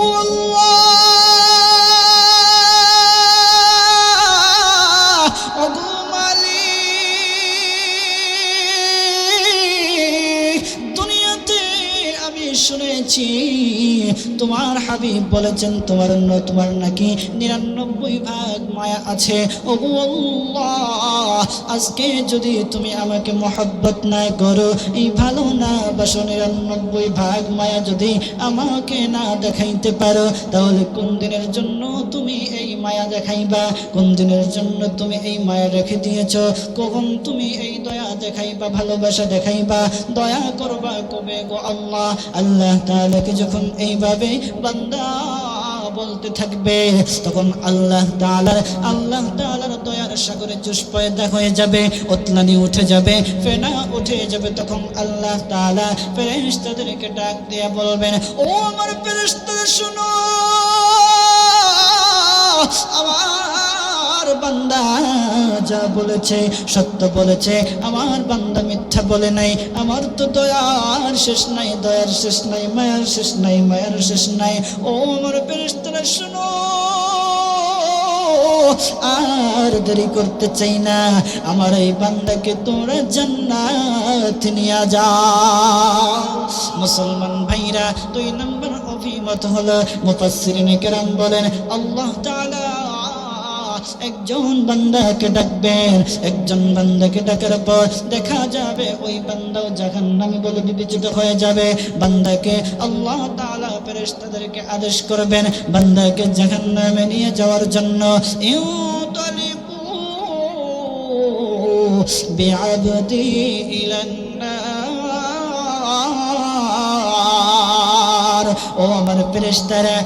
ওগো হাবিব বলেছেন, তোমার ন- তোমার নাকি নিরানব্বই ভাগ মায়া আছে। আল্লাহ, আজকে যদি তুমি আমাকে মহব্বত না করো, এই ভালো না বাসো নিরানব্বই ভাগ মায়া যদি আমাকে না দেখাইতে পারো, তাহলে কোন দিনের জন্য তুমি এই মায়া দেখাইবা? কোন দিনের জন্য তুমি এই মায়া রেখে দিয়েছ? কখন তুমি এই দয়া দেখাইবা, ভালোবাসা দেখাইবা? দয়া করবা কবে গো আল্লাহ? আল্লাহ তাআলাকে যখন এইভাবে বান্দা বলতে থাকবে, তখন আল্লাহ তালার আল্লাহ তালার দয়ার সাগরে জুস পয়দা হয়ে যাবে, ওতলানি উঠে যাবে, ফেনা উঠে যাবে, তখন আল্লাহ তালা ফেরেশতাদেরকে ডাক দিয়ে বলবেন, ও আমার ফেরেশতারা শুনো, আমার বান্দা যা বলেছে, সত্য বলেছে, আমার বান্দা মিথ্যা বলে নাই, আমার তো দয়ার শেষ নাই, দয়ার শেষ নাই, মায়ার শেষ নাই, মায়ার শেষ নাই। ও আমার ফেরেশতারা, শুনো, আর দেরি করতে চাই না, আমার এই বান্দাকে তোরা জান্নাত নিয়ে যাও। মুসলমান ভাইরা, দুই নম্বর অভিমত হলো, মুফাসসিরিনে কেরাম বলেন, আল্লাহ তাআলা একজন বান্দাকে ডাকবেন, একজন বান্দাকে ডাকার পর দেখা যাবে ওই বান্দাও জাহান্নামী বলে বিবেচিত হয়ে যাবে। বান্দাকে আল্লাহ তাআলা ফেরেশতাদেরকে আদেশ করবেন, বান্দাকে জাহান্নামে নিয়ে যাওয়ার জন্য। ও আমার ফেরেশতারা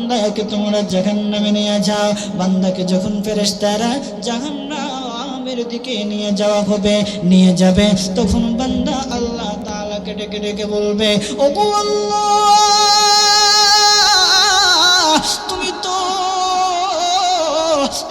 বান্দাকে তোমরা জাহান্নামে নিয়ে যাও। বান্দাকে যখন ফেরেশতারা জাহান্নামের দিকে নিয়ে যাওয়া হবে, নিয়ে যাবে, তখন বান্দা আল্লাহ তাআলাকে ডেকে ডেকে বলবে ও তুমি তো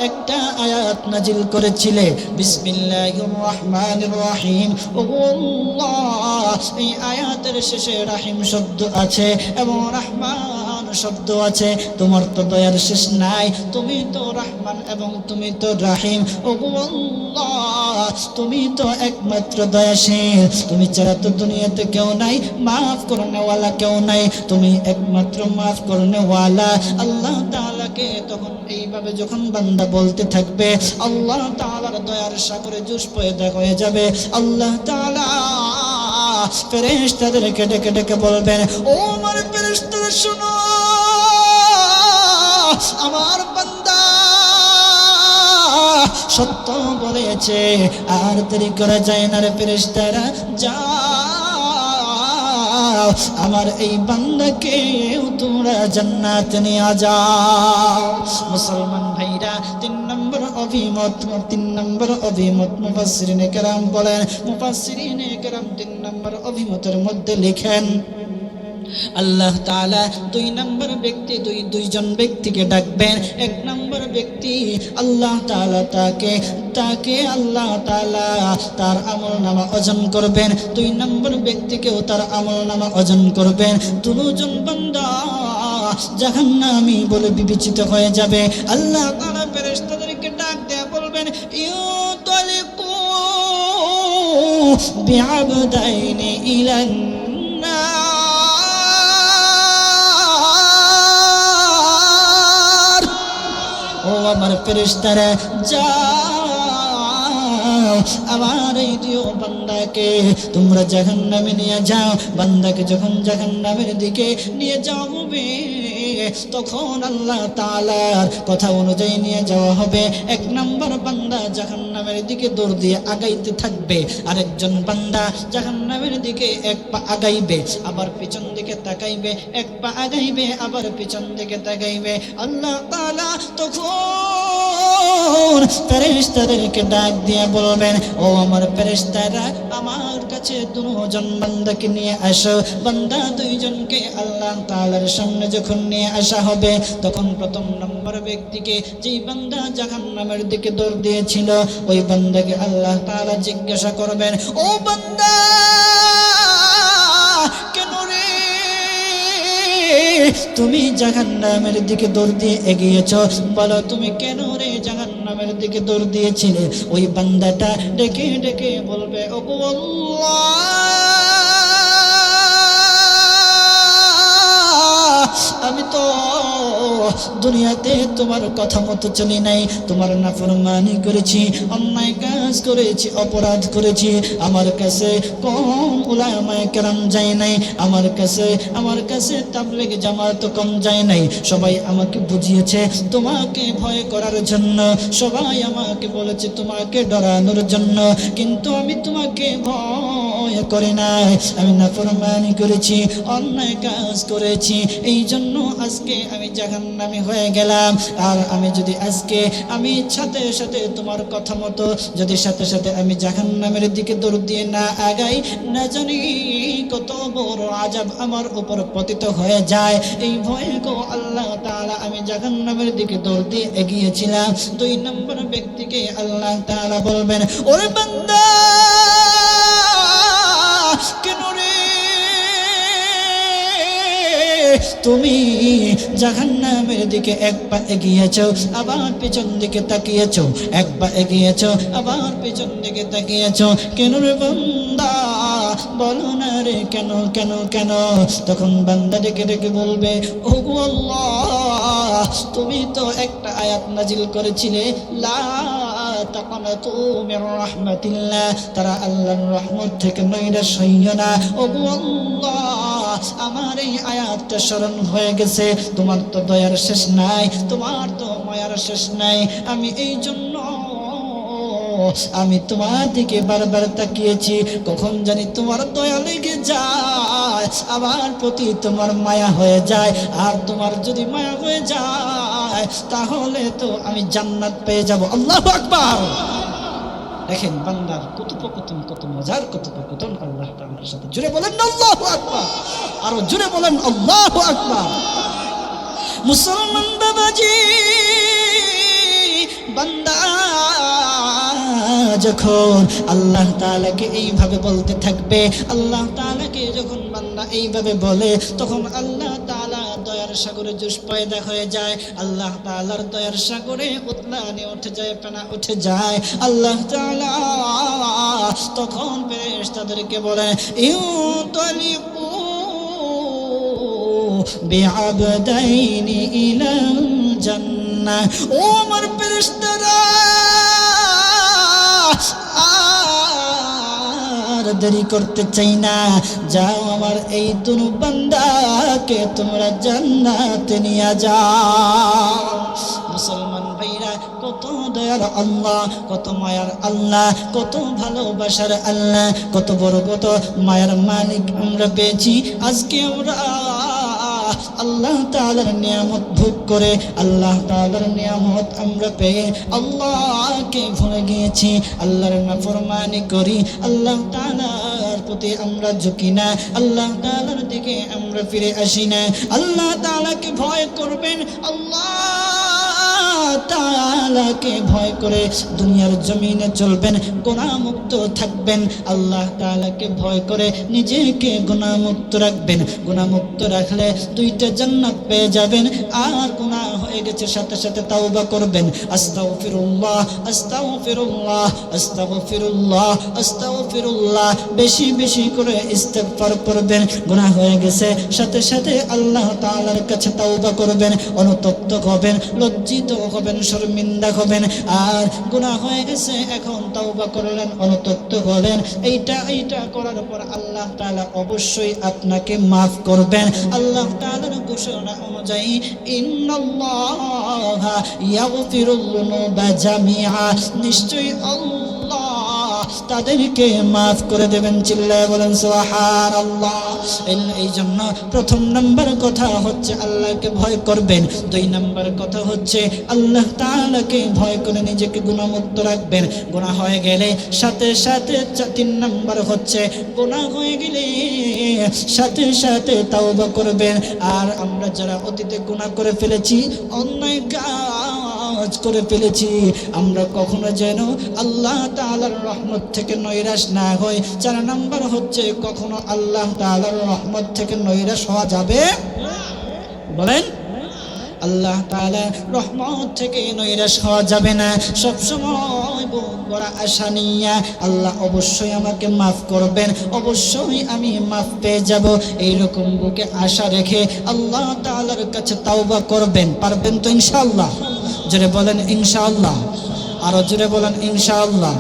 একটা আয়াত নাজিল করেছিলে। বিসমিল্লাহির রহমানির রহিম। আল্লাহ, এই আয়াতের শেষে রাহিম শব্দ আছে এবং রহমান শব্দ আছে, তোমার তো দয়ার শেষ নাই। তুমি তো রহমান এবং তুমি তো রাহিম। তুমি তো একমাত্র দয়াশীল। তুমি ছাড়া তো দুনিয়াতে কেউ নাই, মাফ করনেওয়ালা কেউ নাই। তুমি একমাত্র মাফ করনেওয়ালা আল্লাহ তাআলাকে তখন এইভাবে যখন বান্দা বলতে থাকবে, আল্লাহ তাআলার দয়ার সাগরে জুস পয়দা হয়ে যাবে। আল্লাহ তাআলা ফেরেশতাদেরকে ডেকে ডেকে বলবেন, ও আমার ফেরেশতারা শোনো, আমার সত্য বলেছে, আর দেরি করা যায় না রে ফেরেশতারা, যাও, আমার এই বান্দাকে তোমরা জান্নাত নিয়ে যাও। মুসলমান ভাইরা, তিন নম্বর অভিমত তিন নম্বর অভিমত মুফাসসিরিনে কেরাম বলেন, মুফাসসিরিনে কেরাম তিন নম্বর অভিমতের মধ্যে লিখেন, আল্লাহ তাআলা দুই নম্বর ব্যক্তি দুই, দুইজন ব্যক্তিকে ডাকবেন। এক নম্বর ব্যক্তি আল্লাহ তাআলা তাকে তাকে আল্লাহ তাআলা তার আমল নামা অর্জন করবেন। দুই নম্বর ব্যক্তিকেও তার আমল নামা অর্জন করবেন। দুজন বান্দা জাহান্নামী বলে বিবেচিত হয়ে যাবে। আল্লাহ তাআলা বিআবদাইনি إلى النار. আমার ফেরেশতারা যাও আমার এই বান্দাকে তোমরা জাহান্নামে নিয়ে যাও, বান্দাকে যখন জাহান্নামের দিকে নিয়ে যাও তখন আল্লাহ তালার কথা অনুযায়ী নিয়ে যাওয়া হবে। এক নম্বর বান্দা জাহান্নামের দিকে দৌড় দিয়ে আগাইতে থাকবে। আরেকজন বান্দা জাহান্নামের দিকে এক পা আগাইবে, আবার পিছন দিকে তাকাইবে, এক পা আগাইবে, আবার পিছন দিকে তাকাইবে। আল্লাহ তালা তখন ফেরেশতাদেরকে ডাক দিয়ে বলবেন, ও আমার ফেরেশতারা আমার কাছে দুজন বান্দাকে নিয়ে আসো। বান্দা দুইজনকে আল্লাহ তাআলার সামনে যখন নিয়ে আসা হবে, তখন প্রথম নম্বর ব্যক্তিকে যেই বান্দা জাহান্নামের দিকে দৌড় দিয়েছিল, ওই বান্দাকে আল্লাহ তাআলা জিজ্ঞাসা করবেন, ও বান্দা তুমি জাহান্নামের দিকে দৌড় দিয়ে এগিয়েছ? বলো, তুমি কেন রে? জাহান্নামের দিকে দৌড় দিয়েছিলে। ওই বান্দাটা ডেকে ডেকে বলবে ও আমি তো দুনিয়াতে তোমার কথা মতো চলি নাই। তোমার নাফরমানি করেছি, অন্যায় কাজ করেছি, অপরাধ করেছি। আমার কাছে কম উলামায়ে কেরাম যায় নাই। আমার কাছে আমার কাছে তাবলিগ জামাত কম যায় নাই। সবাই আমাকে বুঝিয়েছে তোমাকে ভয় করার জন্য। সবাই আমাকে বলেছে তোমাকে ডরানোর জন্য। কিন্তু আমি তোমাকে ভয় করি নাই। আমি না নাফরমানি করেছি, অন্যায় কাজ করেছি। এই জন্য আজকে আমি জাহান্নামী হয়ে গেলাম। আর আমি যদি আজকে আমি সাথে সাথে তোমার কথা মতো যদি সাথে সাথে আমি জাহান্নামের দিকে দৌড় দিয়ে না আগাই, না জানি কত বড় আজাব আমার উপর পতিত হয়ে যায়। এই ভয়ে গো আল্লাহ তাআলা আমি জাহান্নামের দিকে দৌড় দিয়ে এগিয়েছিলাম। দুই নম্বর ব্যক্তিকে আল্লাহ তাআলা বলবেন, ওরে বান্দা! তুমি জাহান্নামের দিকে এক পা এগিয়েছ, আবার পেছন দিকে তাকিয়েছ, এক পা এগিয়েছ, আবার পেছন দিকে তাকিয়েছ। কেন রে বান্দা? বলো না রে, কেন কেন কেন? তখন বান্দা ডেকে ডেকে বলবে ও তুমি তো একটা আয়াত নাজিল করেছিলে, লা তাকানাতু মির রাহমাতিল্লাহ। তারা আল্লাহর রহমত থেকে নৈরাশ হইও না। ও আল্লাহ আমার এই আয়াতটা স্মরণ হয়ে গেছে। তোমার তো দয়ার শেষ নাই, তোমার তো মায়ার শেষ নাই। আমি এই জন্য আমি তোমার দিকে বারবার তাকিয়েছি। কখন জানি তোমার দয়া লেগে যায়, আমার প্রতি তোমার মায়া হয়ে যায়। আর তোমার যদি মায়া হয়ে যায়, তাহলে তো আমি জান্নাত পেয়ে যাব। আল্লাহ আকবার! দেখেন বান্দার কথোপকথন কত মজার কথোপকথন। আল্লাহ তাআলার সাথে জুড়ে বলেন, আল্লাহু আকবার! আরও জুড়ে বলেন, আল্লাহু আকবার। মুসলমান বাবাজি, বান্দা, যখন আল্লাহ তাআলাকে এইভাবে বলতে থাকবে, আল্লাহ তাআলাকে যখন বান্দা এইভাবে বলে, তখন আল্লাহ তাআলা দয়ার সাগরে জুস পয়দা হয়ে যায়, আল্লাহ তাআলার দয়ার সাগরে উতলানি উঠে যায়, পেনা উঠে যায়, আল্লাহ তাআলা তখন ফেরেশতাদেরকে বলে, ইউ বিআবদাইনি ইলাল জান্নাহ ও আমার দেরি করতে চাই না। যাও আমার এই তুন বান্দাকে তোমরা জান্নাতে নিয়ে যাও। মুসলমান ভাইরা, কত দয়ার আল্লাহ, কত মায়ার আল্লাহ, কত ভালোবাসার আল্লাহ, কত বড় কত মায়ার মালিক আমরা পেয়েছি। আজকে আমরা আল্লাহ তালার নিয়ামত ভোগ করে, আল্লাহ তালার নিয়ামত আমরা পেয়ে আল্লাহকে ভুলে গিয়েছি, আল্লাহর নাফরমানি করি, আল্লাহ তালার প্রতি আমরা ঝুঁকি না, আল্লাহ তালার দিকে আমরা ফিরে আসি না। আল্লাহ তালাকে ভয় করবেন, আল্লাহ তাআলাকে ভয় করে দুনিয়ার জমিনে চলবেন গুণামুক্ত থাকবেন। আল্লাহ তাআলাকে ভয় করে নিজেকে গুণামুক্ত রাখবেন। গুণামুক্ত রাখলে দুইটা জান্নাত পেয়ে যাবেন। আর গুনাহ হয়ে গেছে, সাথে সাথে তাওবা করবেন। আস্তাগফিরুল্লাহ আস্তাগফিরুল্লাহ আস্তাগফিরুল্লাহ আস্তাগফিরুল্লাহ। বেশি বেশি করে ইস্তেগফার করবেন। গুনাহ হয়ে গেছে, সাথে সাথে আল্লাহ তাআলার কাছে তাওবা করবেন। অনুতপ্ত হবেন, লজ্জিত হবেন। শর্মিন্দা হবেন। আর গুণা হয়ে গেছে, এখন তাওবা করলেন, অনুতপ্ত হলেন। এইটা এইটা করার পর আল্লাহ তালা অবশ্যই আপনাকে মাফ করবেন। আল্লাহ তালার ঘোষণা অনুযায়ী, ইন্নাল্লাহা ইয়াগফিরুল যুনুবা নিশ্চয়ই আল্লাহ তাদেরকে মাফ করে দেবেন চিল্লায় বলেন সোহার আল্লাহ এই জন্য প্রথম নাম্বার কথা হচ্ছে আল্লাহকে ভয় করবেন। দুই নম্বর কথা হচ্ছে আল্লাহ তাআলাকে ভয় করে নিজেকে গুণামুক্ত রাখবেন। গুনাহ হয়ে গেলে সাথে সাথে তিন নম্বর হচ্ছে গুনাহ হয়ে গেলে সাথে সাথে তাওবা করবেন। আর আমরা যারা অতীতে গুনাহ করে ফেলেছি, অন্যায় কাজ করে ফেলেছি। আমরা কখনো যেন আল্লাহ তাআলার রহমত থেকে নৈরাশ না হই। চার নাম্বার হচ্ছে, কখনো আল্লাহ তাআলার রহমত থেকে নৈরাশ হওয়া যাবে বলেন? আল্লাহ তাআলা রহমত থেকে নৈরাশ হওয়া যাবে না। সবসময় বড় আশা নিয়ে আল্লাহ অবশ্যই আমাকে মাফ করবেন, অবশ্যই আমি মাফ পেয়ে যাব। এইরকম বুকে আশা রেখে আল্লাহ তাআলার কাছে তাওবা করবেন, পারবেন তো ইনশাআল্লাহ? জোরে বলেন ইনশাআল্লাহ। আরও জোরে বলেন ইনশাআল্লাহ।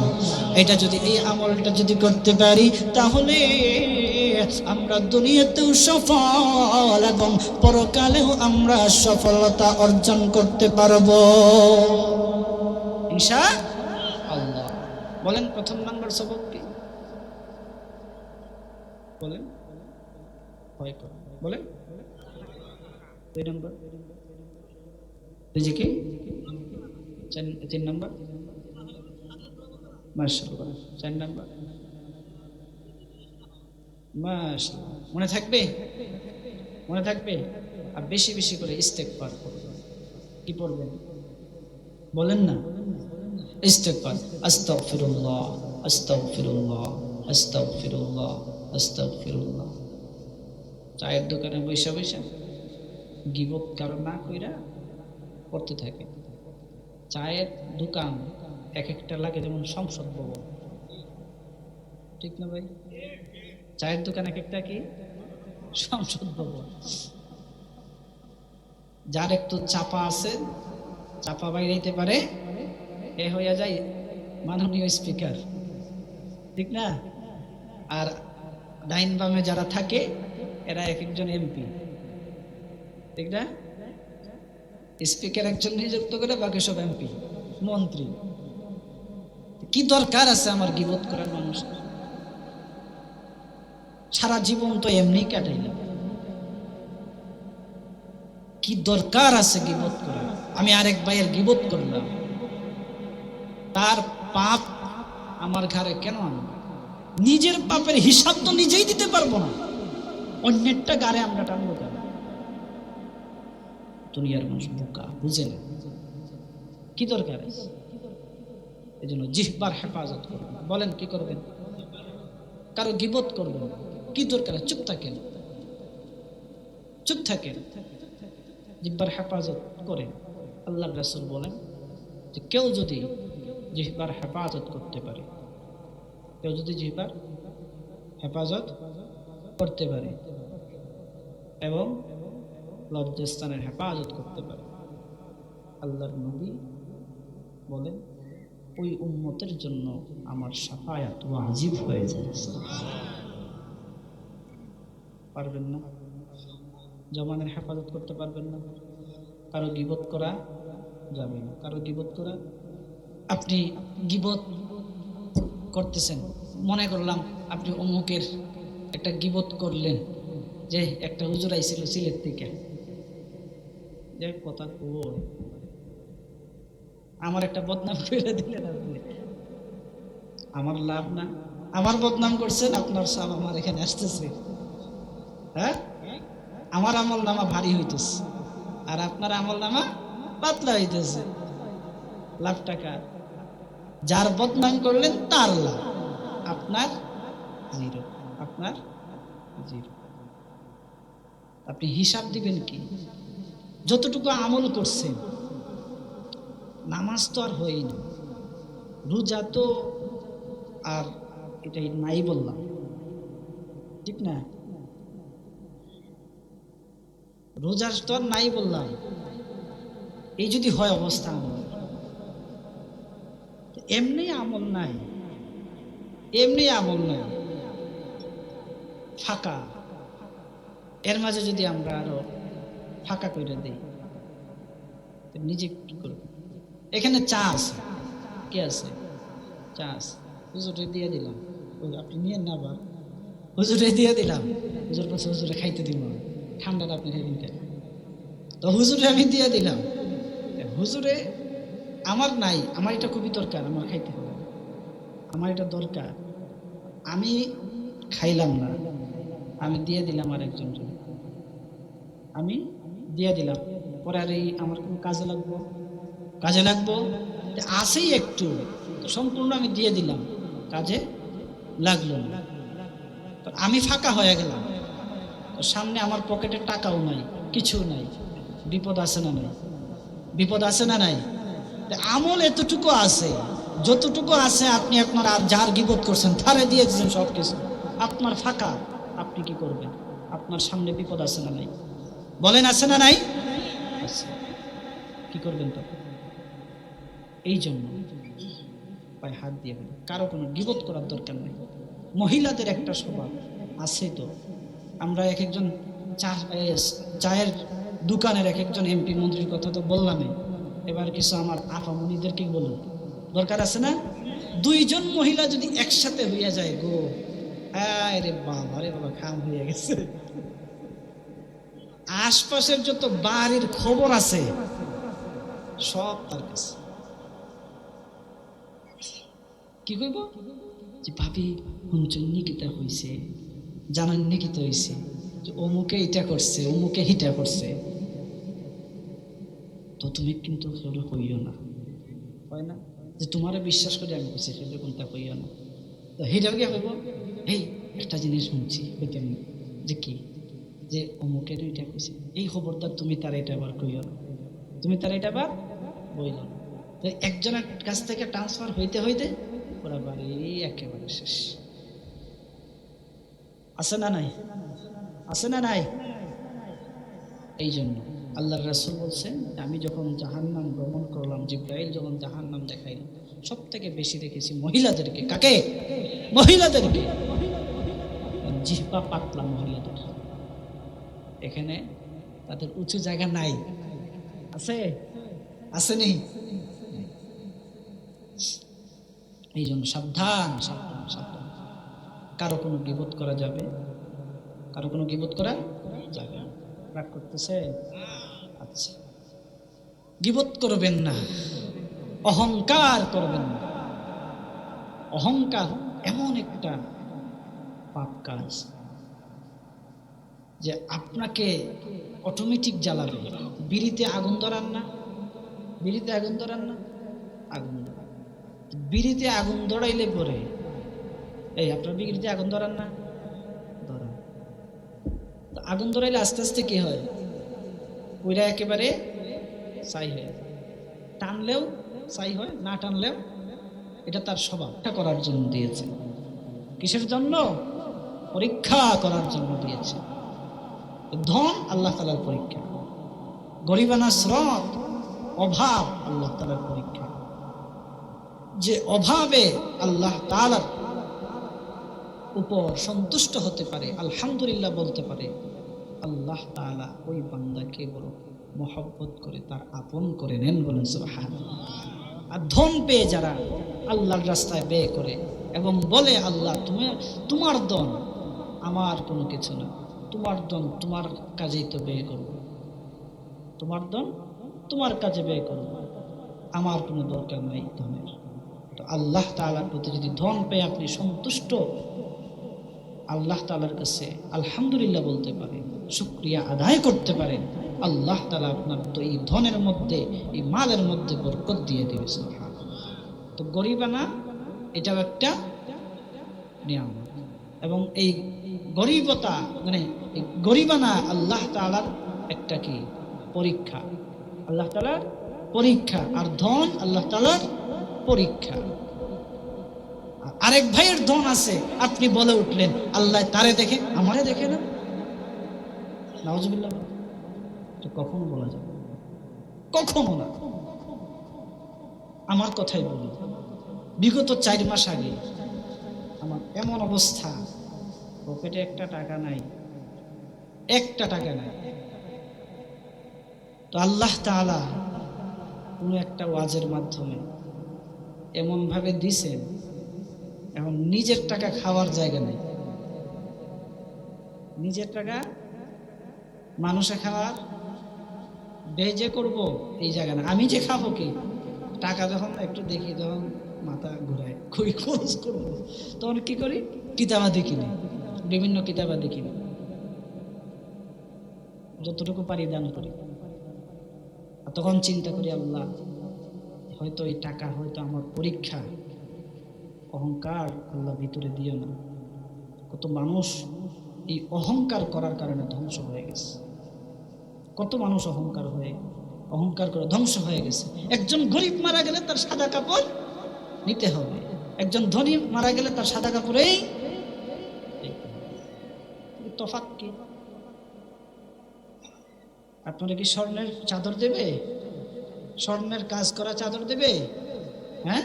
এটা যদি এই আমলটা যদি করতে পারি, তাহলে আমরা দুনিয়াতেও সফল এবং পরকালেও আমরা সফলতা অর্জন করতে পারব। ইনশা আল্লাহ। বলেন প্রথম নাম্বার সবক কি? বলেন। বলেন। দুই নম্বর। নিজেকে তিন নম্বর? মার্শাল্লাহ চার নম্বর। মাশাআল্লাহ, মনে থাকবে? মনে থাকবে? আর বেশি বেশি করে ইস্তেকবার করবেন কি পড়বেন? বলেন না। ইস্তেকবার আস্তাগফিরুল্লাহ আস্তাগফিরুল্লাহ আস্তাগফিরুল্লাহ আস্তাগফিরুল্লাহ। চায়ের দোকানে বৈশা বৈশা গিবত কারও না কইরা করতে থাকে। চায়ের দোকান এক একটা লাগে যেমন সংসদ ভবন। ঠিক না ভাই? চায়ের দোকান এক একটা কি? সংসদ ভবন। যার একটু চাপা আছে, চাপা বাইরেতে পারে, এ হইয়া যায় মাননীয় স্পিকার। ঠিক না? আর ডাইন বামে যারা থাকে, এরা এক একজন এমপি। ঠিক না? স্পিকার একজন নিযুক্ত করে, বাকি সব এমপি মন্ত্রী। কি দরকার আছে আমার গিবত করার মানুষ? সারা জীবন তো এমনি কাটাইলাম কি দরকার আছে গিবত করার? আমি আরেক ভাইয়ের গিবত করলাম। তার পাপ আমার ঘরে কেন আনব? নিজের পাপের হিসাব তো নিজেই দিতে পারব না। অন্যেরটা গাড়ে আমরা টানবো। দুনিয়ার মানুষ বোকা, বুঝে না। কি দরকার এই? জন্য জিহবার হেফাজত করবেন বলেন, কি করবেন? কারও গিবত করবেন কি দরকার চুপ থাকেন। চুপ থাকেন। জিহ্বার হেফাজত করেন। আল্লাহ রাসুল বলেন যে, কেউ যদি জিহ্বার হেফাজত করতে পারে, কেউ যদি জিহ্বার হেফাজত করতে পারে এবং লজ্জাস্থানের হেফাজত করতে পারে। আল্লাহর নবী বলেন, ওই উম্মতের জন্য আমার সাফায়াত ওয়াজিব হয়ে যায়। পারবেন না? জমানের হেফাজত করতে পারবেন না? কারও গিবত করা যাবে না। কারও গিবত করা, আপনি গিবত করতেছেন। মনে করলাম আপনি অমুকের একটা গিবত করলেন যে একটা হুজুর আইছিল সিলেট থেকে। যে কথা কই আমার একটা বদনাম করে দিলেন আপনি। আমার লাভ না। আমার বদনাম করছেন, আপনার সব আমার এখানে আসতেছে। হ্যাঁ? আমার আমল নামা ভারী হইতেছে। আর আপনার আমল নামা পাতলা হইতেছে। লাভ টাকা যার বদনাম করলেন, তার লাভ। আপনার জিরো। আপনার জিরো। আপনি হিসাব দিবেন কি? যতটুকু আমল করছেন নামাজ তো আর হয়ই না। রোজা তো আর এটাই নাই বললাম। ঠিক না? রোজার তো আর নাই বললাম। এই যদি হয় অবস্থা আমল এমনি আমল নাই। এমনি আমল নাই। ফাঁকা। এর মাঝে যদি আমরা আরও ফাঁকা করে তো নিজে কি করব এখানে চা আছে। কে আছে? চা আছে। হুজুরে দিয়ে দিলাম। আপনি নিয়ে না আবার হুজুরে দিয়ে দিলাম। হুজুর কাছে হুজুরে, খাইতে দিব। ঠান্ডাটা আপনি কেন? তো হুজুরে আমি দিয়ে দিলাম। হুজুরে, আমার নাই। আমার এটা খুবই দরকার। আমার খাইতে হবে। আমার এটা দরকার। আমি খাইলাম না। আমি দিয়ে দিলাম আর একজন আমি দিয়ে দিলাম। পরে আর এই আমার কোনো কাজে লাগবো? কাজে লাগবো? আসেই একটু। সম্পূর্ণ আমি দিয়ে দিলাম। কাজে লাগল না। আমি ফাঁকা হয়ে গেলাম। সামনে আমার পকেটে টাকাও নাই কিছু নাই। বিপদ আছে না নাই? বিপদ আছে না নাই? আমল এতটুকু আছে। যতটুকু আছে আপনি আপনার আর যার গিবত করছেন, তারে দিয়ে দিয়েছেন সব কিছু আপনার ফাঁকা, আপনি কি করবেন? আপনার সামনে বিপদ আছে না নাই? বলেন আছে না নাই? কি করবেন তো? এই জন্য পায়ে হাত দিয়ে বলি কারও কোনো গিবত করার দরকার নেই। মহিলাদের একটা স্বভাব আছে তো। আমরা এক একজন চা চায়ের দোকানের এক একজন এমপি মন্ত্রীর কথা তো বললামই। এবার কিছু আমার আপামনিদেরকে বলুন দরকার আছে না? দুইজন মহিলা যদি একসাথে হইয়া যায় গো আরে বাবা রে বাবা খাম হয়ে গেছে। আশপাশের যত বাড়ির খবর আছে, সব তার কাছে। কি কইব? যে ভাবি, শুনছেন, নিকিতা হইছে, জানান, নিকিতা হইছে, যে অমুকে এটা করছে, অমুকে হিটা করছে। তো তুমি কিন্তু সেটা হইও না। হয় না? যে তোমারে বিশ্বাস করে আমি কইছি সেটা কোনটা হইও না? তো হিটার কি হইব এই, একটা জিনিস শুনছি যে কি? যে অমুকের এটা কইছে। এই খবরদার তুমি তার এটা আবার কইও না। তুমি তার এটা আবার বইল না। তো একজনের কাছ থেকে ট্রান্সফার হইতে হইতে ওরা বাড়ি একেবারে শেষ। আছে না নাই? আছে না নাই? এই জন্য আল্লাহ রাসুল বলছেন, আমি যখন জাহান্নাম ভ্রমণ করলাম, জিব্রাইল যখন জাহান্নাম দেখাইল সব থেকে বেশি দেখেছি মহিলাদেরকে। কাকে? মহিলাদেরকে। জিহ্বা পাতলা মহিলাদের। এখানে তাদের উঁচু জায়গা নাই। আছে? নেই? এই জন্য সাবধান সাবধান সাবধান। কারও কোনো বিপদ করা যাবে? কারও কোনো গিবত করা যাবে রাগ করতেছে? আচ্ছা। গিবত করবেন না। অহংকার করবেন না। অহংকার এমন একটা পাপ কাজ। যে আপনাকে অটোমেটিক জ্বালাবে। বিড়িতে আগুন ধরান না। বিড়িতে আগুন ধরান না। আগুন বিড়িতে আগুন ধরাইলে পরে, এই আপনার বিড়িতে আগুন ধরান না? ধরান। তো আগুন ধরাইলে আস্তে আস্তে কি হয়? ওইটা একেবারে ছাই হয়ে টানলেও ছাই হয়, না টানলেও এটা তার স্বভাবটা করার জন্য দিয়েছে। কিসের জন্য? পরীক্ষা করার জন্য দিয়েছে। ধন আল্লাহ তালার পরীক্ষা। গরিবানা স্রোত অভাব আল্লাহ তালার পরীক্ষা। যে অভাবে আল্লাহ তালার উপর সন্তুষ্ট হতে পারে, আলহামদুলিল্লাহ বলতে পারে, আল্লাহ তাআলা ওই বান্দাকে বড় মহব্বত করে তার আপন করে নেন বলেন সুবহান আর ধন পেয়ে যারা আল্লাহর রাস্তায় ব্যয় করে এবং বলে, আল্লাহ তুমি তোমার দন আমার কোনো কিছু না। তোমার দন তোমার কাজেই তো ব্যয় করব। তোমার দন তোমার কাজে ব্যয় করব। আমার কোনো দরকার নাই ধনের। তো আল্লাহ তালার প্রতি যদি ধন পেয়ে আপনি সন্তুষ্ট, আল্লাহ তালার কাছে আলহামদুলিল্লাহ বলতে পারেন, শুক্রিয়া আদায় করতে পারেন, আল্লাহ তালা আপনার তো এই ধনের মধ্যে, এই মালের মধ্যে বরকত দিয়ে দেবে। তো গরিবানা এটাও একটা নিয়ম এবং এই গরিবতা মানে গরিবানা আল্লাহ তালার একটা কি? পরীক্ষা। আল্লাহ তালার পরীক্ষা। আর ধন আল্লাহ তালার পরীক্ষা। আর আরেক ভাইয়ের ধন আছে, আপনি বলে উঠলেন, আল্লাহ তারে দেখে, আমারে দেখে না। এটা কখনো বলা যাবে। কখনো না। আমার কথাই বলি। বিগত চার মাস আগে আমার এমন অবস্থা। পকেটে একটা টাকা নাই। একটা টাকা নাই। তো আল্লাহ তাআলা কোনো একটা ওয়াজের মাধ্যমে এমনভাবে দিছেন, এখন নিজের টাকা খাওয়ার জায়গা নেই। নিজের টাকা মানুষে খাওয়ার বেজে করব, এই জায়গা না আমি যে খাব কি? টাকা যখন একটু দেখি তখন মাথা ঘুরায়। খুবই খরচ করব। তখন কি করি? কিতাবাদি কিনি। বিভিন্ন কিতাবাদি কিনি। যতটুকু পারি দান করি। তখন চিন্তা করি, আল্লাহ, হয়তো এই টাকা, হয়তো আমার পরীক্ষা, অহংকার আল্লাহ ভিতরে দিও না। কত মানুষ এই অহংকার করার কারণে ধ্বংস হয়ে গেছে। কত মানুষ অহংকার হয়ে, অহংকার করে ধ্বংস হয়ে গেছে। একজন গরিব মারা গেলে তার সাদা কাপড় নিতে হবে। একজন ধনী মারা গেলে তার সাদা কাপড়েই হবে। কি আপনারা কি স্বর্ণের চাদর দেবে? স্বর্ণের কাজ করা চাদর দেবে? হ্যাঁ?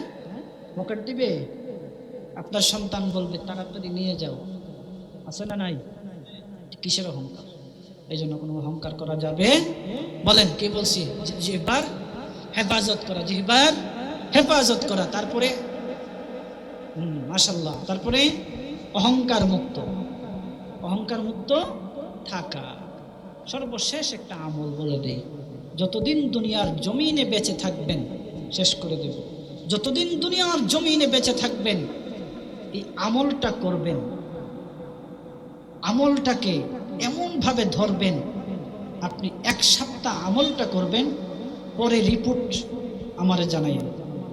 পকেট দিবে? আপনার সন্তান বলবে, তাড়াতাড়ি নিয়ে যাও। আছে না নাই? কিসের অহংকার? এই জন্য কোনো অহংকার করা যাবে? বলেন, কি বলছি? জিহ্বার হেফাজত করা জিহ্বার হেফাজত করা, তারপরে হুম মাশাল্লাহ তারপরে অহংকার মুক্ত অহংকার মুক্ত থাকা। সর্বশেষ একটা আমল বলে দেই। যতদিন দুনিয়ার জমিনে বেঁচে থাকবেন, শেষ করে দেব। যতদিন দুনিয়ার জমিনে বেঁচে থাকবেন, এই আমলটা করবেন। আমলটাকে এমনভাবে ধরবেন, আপনি এক সপ্তাহ আমলটা করবেন, পরে রিপোর্ট আমারে জানাইন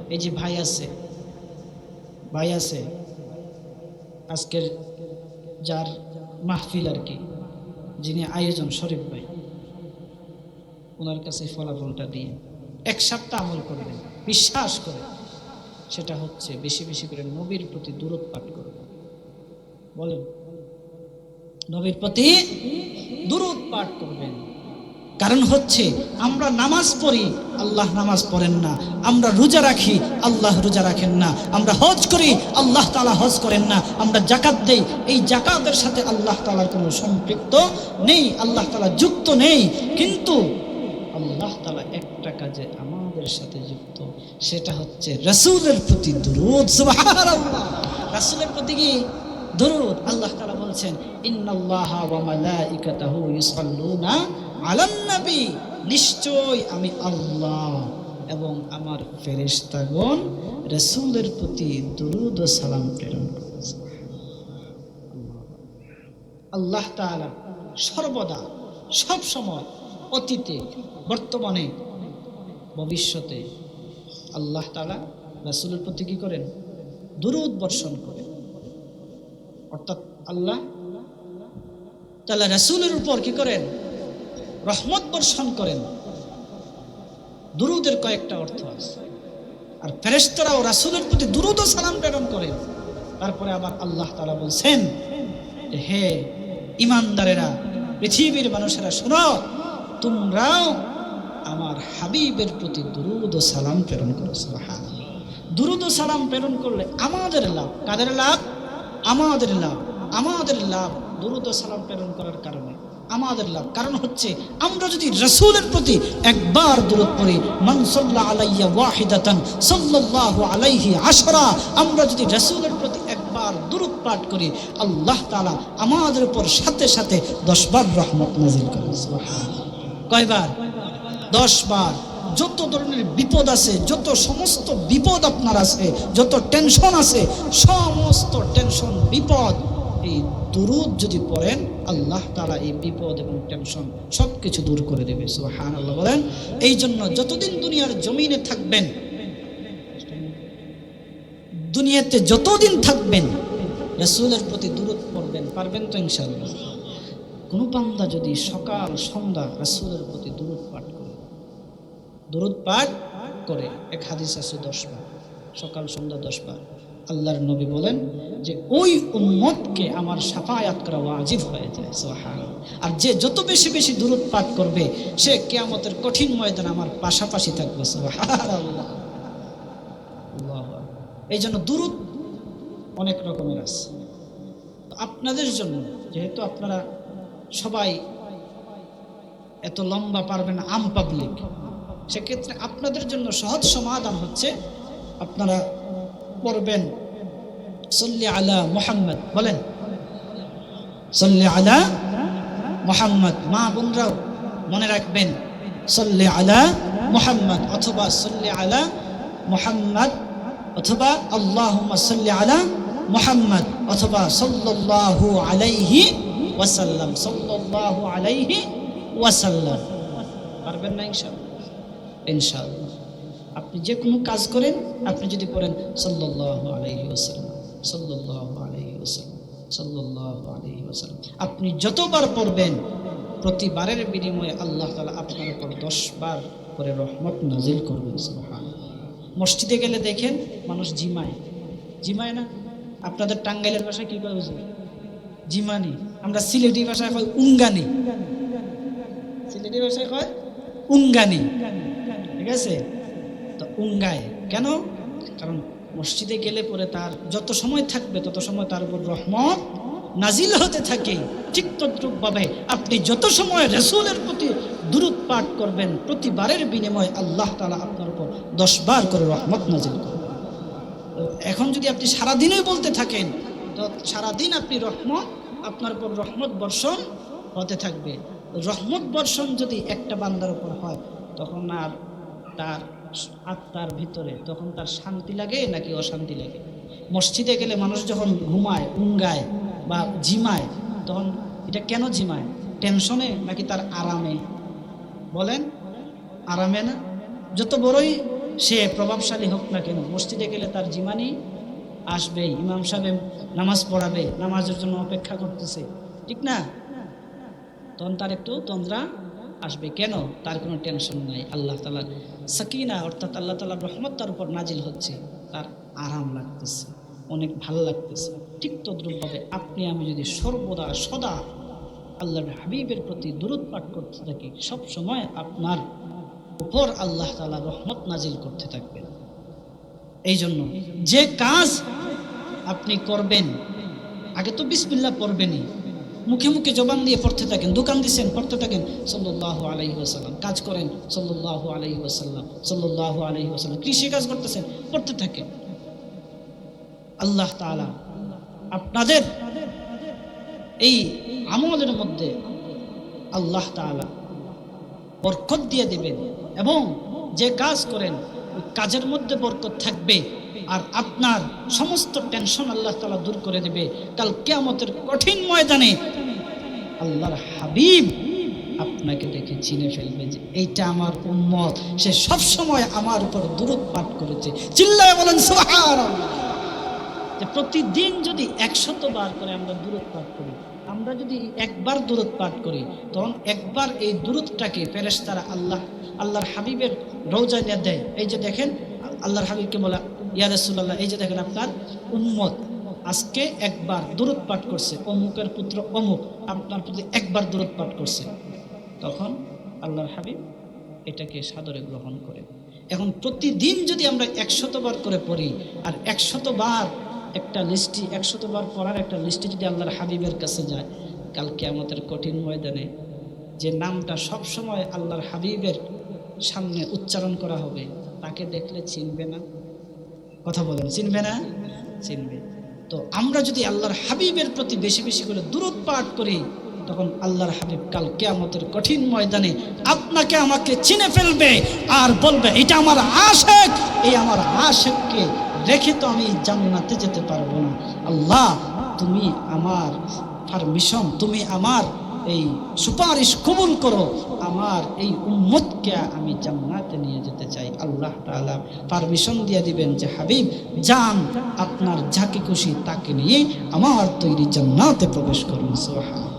এই যে ভাই আছে ভাই আছে, আজকের যার মাহফিল আর কি, যিনি আয়োজন শরীফ ভাই, ওনার কাছে ফলাফলটা দিয়ে এক সপ্তাহ আমল করবেন, বিশ্বাস করে। সেটা হচ্ছে বেশি বেশি করে নবীর প্রতি দূরত পাঠ করবেন। বলেন, নবীর প্রতি দূরত পাঠ করবেন। কারণ হচ্ছে আমরা নামাজ পড়ি, আল্লাহ নামাজ পড়েন না। আমরা রোজা রাখি, আল্লাহ রোজা রাখেন না। আমরা হজ করি, আল্লাহ তালা হজ করেন না। আমরা জাকাত দেই, এই জাকাতের সাথে আল্লাহ তালার কোনো সম্পৃক্ত নেই, আল্লাহ তালা যুক্ত নেই। কিন্তু আল্লাহ তালা একটা কাজে আমাদের সাথে যুক্ত, সেটা হচ্ছে রসুলের প্রতি দুরুদ রাসূলের প্রতি কি দুরুদ? আল্লাহ তালা বলছেন, ইন্নাল্লাহা ওয়া মালাইকাতাহু ইউসাল্লুনা আলান নিশ্চয় আমি আল্লাহ এবং আমার ফেরেশতাগণ রাসূলের প্রতি দুরুদ ও সালাম প্রেরণ করেছে। আল্লাহ তাআলা সর্বদা সব সময় অতীতে, বর্তমানে, ভবিষ্যতে আল্লাহ তালা রাসূলের প্রতি কি করেন? দুরুদ বর্ষণ করেন। অর্থাৎ আল্লাহ তাআলা রাসূলের উপর কি করেন? রহমত বর্ষণ করেন। দুরুদের কয়েকটা অর্থ আছে। আর ফেরেশতারাও রাসূলের প্রতি দুরুদ সালাম প্রেরণ করেন। তারপরে আবার আল্লাহ তাআলা বলছেন হে ইমানদারেরা পৃথিবীর মানুষেরা শোনো, তোমরাও আমার হাবিবের প্রতি দুরুদ সালাম প্রেরণ করো, সুবহানাল্লাহ। দুরুদ সালাম প্রেরণ করলে আমাদের লাভ। কাদের লাভ? আমাদের লাভ। আমাদের লাভ দুরুদ সালাম প্রেরণ করার কারণে। আমাদের লাভ। কারণ হচ্ছে, আমরা যদি রসুলের প্রতি একবার দূরত পড়ি মানসল্লা আলাইয়া ওয়াহিদাতান সাল্লাল্লাহু আলাইহি আশরা, আমরা যদি রসুলের প্রতি একবার দূরত পাঠ করি, আল্লাহ তাআলা আমাদের উপর সাথে সাথে দশবার রহমত নাজিল সুবহানাল্লাহ। কয়বার? দশ বার যত ধরনের বিপদ আছে, যত সমস্ত বিপদ আপনার আছে, যত টেনশন আছে, সমস্ত টেনশন বিপদ এই দুরুদ যদি পড়েন, আল্লাহ তারা এই বিপদ এবং টেনশন সব কিছু দূর করে দেবে সুহান আল্লাহ বলেন। এই জন্য যতদিন দুনিয়ার জমিনে থাকবেন, দুনিয়াতে যতদিন থাকবেন, রসুলের প্রতি দূরত পড়বেন, পারবেন তো ইনশাল্লাহ কোনো বান্দা যদি সকাল, সন্ধ্যা রাসূলের প্রতি দূরত পাঠ করে দূরত পাঠ করে, এক হাদিস আছে দশ বার, সকাল, সন্ধ্যা দশ বার, আল্লাহর নবী বলেন যে ওই উম্মতকে আমার সাফায়াত করা ওয়াজিব হয়ে যায়, সুবহানাল্লাহ। আর যে যত বেশি বেশি দূরত করবে, সে কেয়ামতের কঠিন ময়দান আমার পাশাপাশি থাকবে আকবার। এই জন্য দূরত অনেক রকমের আছে আপনাদের জন্য, যেহেতু আপনারা সবাই এত লম্বা পারবেন আম পাবলিক সেক্ষেত্রে আপনাদের জন্য সহজ সমাধান হচ্ছে, আপনারা পড়বেন সল্লি আলা মোহাম্মদ, বলেন। সল্লি আলা মোহাম্মদ, মা বোনরাও মনে রাখবেন, সল্লি আলা মোহাম্মদ অথবা সল্লি আলা মোহাম্মদ অথবা আল্লাহ সাল্লি আলা মোহাম্মদ অথবা সাল্লাল্লাহু আলাইহি ওয়াসাল্লাম, সাল্লাল্লাহু আলাইহি ওয়াসাল্লাম। পারবেন না ইনশাআল্লাহ? ইনশাআল্লাহ। আপনি যে কোনো কাজ করেন, আপনি যদি পড়েন সাল্লাল্লাহু আলাইহি ওয়াসাল্লাম। আপনি যতবার পড়বেন, প্রতিবারের বিনিময়ে আল্লাহ তালা আপনার উপর দশ বার করে রহমত নাজিল করবেন মসজিদে গেলে দেখেন মানুষ জিমায়। জিমায় না? আপনাদের টাঙ্গাইলের ভাষায় কী করে বুঝবেন জিমানি। আমরা সিলেটি ভাষায় হয় উঙ্গানি। সিলেটি ভাষায় হয় উঙ্গানি। ঠিক আছে? তো উঙ্গায়। কেন? কারণ মসজিদে গেলে পরে তার যত সময় থাকবে, তত সময় তার উপর রহমত নাজিল হতে থাকে। ঠিক তদ্রুপভাবে আপনি যত সময় রসুলের প্রতি দূরত পাঠ করবেন, প্রতিবারের বিনিময়ে আল্লাহ তালা আপনার উপর দশ বার করে রহমত নাজিল করবেন। এখন যদি আপনি সারাদিনই বলতে থাকেন, তো সারাদিন আপনি রহমত, আপনার উপর রহমত বর্ষণ হতে থাকবে। রহমত বর্ষণ যদি একটা বান্দার উপর হয়, তখন আর তার আত্মার ভিতরে তখন তার শান্তি লাগে নাকি অশান্তি লাগে? মসজিদে গেলে মানুষ যখন ঘুমায়, উঙ্গায় বা জিমায় তখন এটা কেন জিমায় টেনশনে নাকি তার আরামে? বলেন, আরামে না? যত বড়ই সে প্রভাবশালী হোক না কেন, মসজিদে গেলে তার জিমানি আসবে ইমাম সাহেব নামাজ পড়াবে, নামাজের জন্য অপেক্ষা করতেছে। ঠিক না? তখন তার একটু তন্দ্রা আসবে কেন? তার কোনো টেনশন নাই। আল্লাহ তালা সাকিনা, অর্থাৎ আল্লাহ তালার রহমত তার উপর নাজিল হচ্ছে। তার আরাম লাগতেছে, অনেক ভালো লাগতেছে। ঠিক তদ্রুপভাবে আপনি, আমি যদি সর্বদা, সদা আল্লাহর হাবিবের প্রতি দূরত পাঠ করতে থাকি, সব সময় আপনার উপর আল্লাহ তালা রহমত নাজিল করতে থাকবেন। এই জন্য যে কাজ আপনি করবেন, আগে তো বিসমিল্লা পড়বেনই। মুখে মুখে জবান দিয়ে পড়তে থাকেন দোকান দিচ্ছেন, পড়তে থাকেন। সল্লাহ আলাইহি আসাল্লাম কাজ করেন। সল্লাহ আলাইহি আসাল্লাম সল্লাহ আলাইহি আসাল্লাম কৃষি কাজ করতেছেন, পড়তে থাকেন। আল্লাহ তাআলা আপনাদের এই আমলের মধ্যে আল্লাহ তাআলা বরকত দিয়ে দেবেন এবং যে কাজ করেন কাজের মধ্যে বরকত থাকবে। আর আপনার সমস্ত টেনশন আল্লাহ তালা দূর করে দেবে। কাল কেয়ামতের কঠিন ময়দানে আল্লাহর হাবিব আপনাকে দেখে চিনে ফেলবে যে এইটা আমার উম্মত। সে সব সময় আমার উপর দূরত পাঠ করেছে। চিল্লায় বলেন যে প্রতিদিন যদি একশত বার করে আমরা দূরত পাঠ করি, আমরা যদি একবার দূরত পাঠ করি, তখন একবার এই দূরতটাকে ফেরেশতারা আল্লাহ, আল্লাহর হাবিবের রৌজা দেয়। এই যে দেখেন, আল্লাহর হাবিবকে বলা ইয়া রাসূলুল্লাহ, এই যে দেখেন আপনার উম্মত আজকে একবার দূরত পাঠ করছে, অমুকের পুত্র অমুক, আপনার প্রতি একবার দূরত পাঠ করছে। তখন আল্লাহর হাবিব এটাকে সাদরে গ্রহণ করে। এখন প্রতিদিন যদি আমরা একশতবার করে পড়ি, আর একশতবার একটা লিস্টি একশতবার পড়ার একটা লিস্টি যদি আল্লাহর হাবিবের কাছে যায় কালকে আমাদের কঠিন ময়দানে যে নামটা সব সময় আল্লাহর হাবিবের সামনে উচ্চারণ করা হবে, তাকে দেখলে চিনবে না। কথা বলেন, চিনবে না? চিনবে। তো আমরা যদি আল্লাহর হাবিবের প্রতি বেশি বেশি করে দূরত পাঠ করি, তখন আল্লাহর হাবিব কাল কেয়ামতের কঠিন ময়দানে আপনাকে আমাকে চিনে ফেলবে আর বলবে, এটা আমার আশেক। এই আমার আশেককে রেখে তো আমি জান্নাতে যেতে পারব না। আল্লাহ, তুমি আমার পারমিশন তুমি আমার এই সুপারিশ কবুল করো, আমার এই উম্মতকে আমি জান্নাতে নিয়ে যেতে চাই। আল্লাহ তাআলা পারমিশন দিয়ে দিবেন যে, হাবিব, যান, আপনার যাকে খুশি তাকে নিয়ে আমার তৈরি জান্নাতে প্রবেশ করুন সুবহান